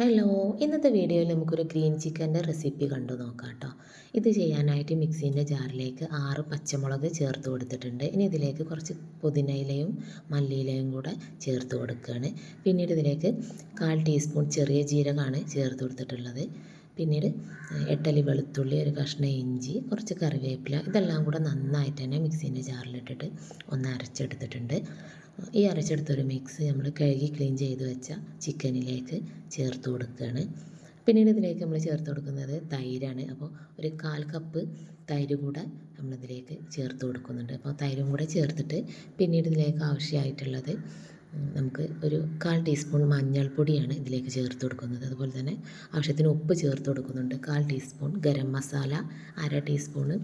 Hello ഇന്നത്തെ വീഡിയോയിൽ നമുക്കൊരു ഗ്രീൻ ചിക്കന്റെ റെസിപ്പി കണ്ടു നോക്കാം കേട്ടോ. ഇത് ചെയ്യാനായിട്ട് മിക്സീന്റെ ജാറിലേക്ക് ആറ് പച്ചമുളക് ചേർത്ത് കൊടുത്തിട്ടുണ്ട്. ഇനി ഇതിലേക്ക് കുറച്ച് പുതിനയിലയും മല്ലിയിലയും കൂടെ ചേർത്ത് കൊടുക്കുകയാണ്. പിന്നീട് ഇതിലേക്ക് കാൽ ടീസ്പൂൺ ചെറിയ ജീരകമാണ് ചേർത്ത് കൊടുത്തിട്ടുള്ളത്. പിന്നീട് എട്ടലി വെളുത്തുള്ളി ഒരു കഷ്ണം ഇഞ്ചി കുറച്ച് കറിവേപ്പില ഇതെല്ലാം കൂടെ നന്നായിട്ട് തന്നെ മിക്സീന്റെ ജാറിലിട്ടിട്ട് ഒന്ന് അരച്ചെടുത്തിട്ടുണ്ട്. ഈ അരച്ചെടുത്തൊരു മിക്സ് നമ്മൾ കഴുകി ക്ലീൻ ചെയ്ത് വെച്ച ചിക്കനിലേക്ക് ചേർത്ത് കൊടുക്കുകയാണ്. പിന്നീട് ഇതിലേക്ക് നമ്മൾ ചേർത്ത് കൊടുക്കുന്നത് തൈരാണ്. അപ്പോൾ ഒരു കാൽ കപ്പ് തൈര് കൂടെ നമ്മളിതിലേക്ക് ചേർത്ത് കൊടുക്കുന്നുണ്ട്. അപ്പോൾ തൈരും കൂടെ ചേർത്തിട്ട് പിന്നീട് ഇതിലേക്ക് ആവശ്യമായിട്ടുള്ളത് നമുക്ക് ഒരു കാൽ ടീസ്പൂൺ മഞ്ഞൾപ്പൊടിയാണ് ഇതിലേക്ക് ചേർത്ത് കൊടുക്കുന്നത്. അതുപോലെ തന്നെ ആവശ്യത്തിന് ഉപ്പ് ചേർത്ത് കൊടുക്കുന്നുണ്ട്. കാൽ ടീസ്പൂൺ ഗരം മസാല അര ടീസ്പൂണ്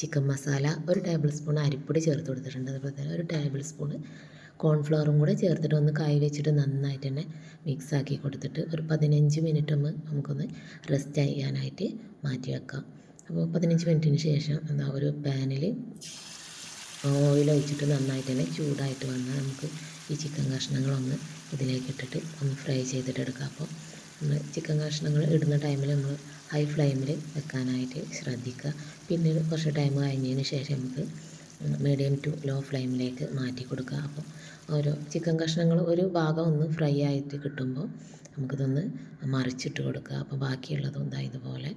ചിക്കൻ മസാല ഒരു ടേബിൾ സ്പൂൺ അരിപ്പൊടി ചേർത്ത് കൊടുത്തിട്ടുണ്ട്. അതുപോലെ തന്നെ ഒരു ടേബിൾ സ്പൂൺ കോൺഫ്ലവറും കൂടെ ചേർത്തിട്ട് ഒന്ന് കായ് വെച്ചിട്ട് നന്നായിട്ട് തന്നെ മിക്സാക്കി കൊടുത്തിട്ട് ഒരു പതിനഞ്ച് മിനിറ്റ് ഒന്ന് നമുക്കൊന്ന് റെസ്റ്റ് ചെയ്യാനായിട്ട് മാറ്റി വെക്കാം അപ്പോൾ പതിനഞ്ച് മിനിറ്റിന് ശേഷം എന്താ ഒരു പാനിൽ ഓയിൽ ഒഴിച്ചിട്ട് നന്നായിട്ട് തന്നെ ചൂടായിട്ട് വന്നാൽ നമുക്ക് ഈ ചിക്കൻ കഷ്ണങ്ങളൊന്ന് ഇതിലേക്ക് ഇട്ടിട്ട് ഒന്ന് ഫ്രൈ ചെയ്തിട്ട് എടുക്കാം. അപ്പോൾ നമ്മൾ ചിക്കൻ കഷ്ണങ്ങൾ ഇടുന്ന ടൈമിൽ നമ്മൾ ഹൈ ഫ്ലെയിമിൽ വെക്കാനായിട്ട് ശ്രദ്ധിക്കുക. പിന്നീട് കുറച്ച് ടൈം കഴിഞ്ഞതിന് ശേഷം നമുക്ക് മീഡിയം ടു ലോ ഫ്ലെയിമിലേക്ക് മാറ്റി കൊടുക്കുക. അപ്പോൾ ഓരോ ചിക്കൻ കഷ്ണങ്ങൾ ഒരു ഭാഗം ഒന്ന് ഫ്രൈ ആയിട്ട് കിട്ടുമ്പോൾ നമുക്കിതൊന്ന് മറിച്ചിട്ട് കൊടുക്കുക. അപ്പോൾ ബാക്കിയുള്ളതും ഇതാ ഇതുപോലെ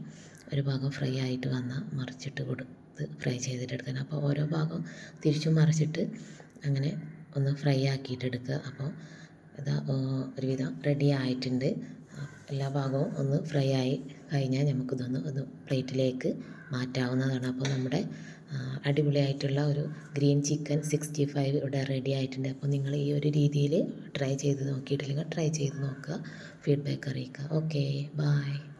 ഒരു ഭാഗം ഫ്രൈ ആയിട്ട് വന്നാൽ മറിച്ചിട്ട് കൊടുത്ത് ഫ്രൈ ചെയ്തിട്ട് എടുക്കാൻ അപ്പോൾ ഓരോ ഭാഗം തിരിച്ചും മറിച്ചിട്ട് അങ്ങനെ ഒന്ന് ഫ്രൈ ആക്കിയിട്ട് എടുക്കുക. അപ്പോൾ ഇതാ ഒരുവിധം റെഡി ആയിട്ടുണ്ട്. എല്ലാ ഭാഗവും ഒന്ന് ഫ്രൈ ആയി കഴിഞ്ഞാൽ നമുക്കിതൊന്ന് ഒന്ന് പ്ലേറ്റിലേക്ക് മാറ്റാവുന്നതാണ്. അപ്പോൾ നമ്മുടെ അടിപൊളിയായിട്ടുള്ള ഒരു ഗ്രീൻ ചിക്കൻ സിക്സ്റ്റി ഫൈവ് ഇവിടെ റെഡി ആയിട്ടുണ്ട്. അപ്പോൾ നിങ്ങൾ ഈ ഒരു രീതിയിൽ ട്രൈ ചെയ്ത് നോക്കിയിട്ടില്ലെങ്കിൽ ട്രൈ ചെയ്ത് നോക്കുക. ഫീഡ്ബാക്ക് അറിയിക്കുക. Okay bye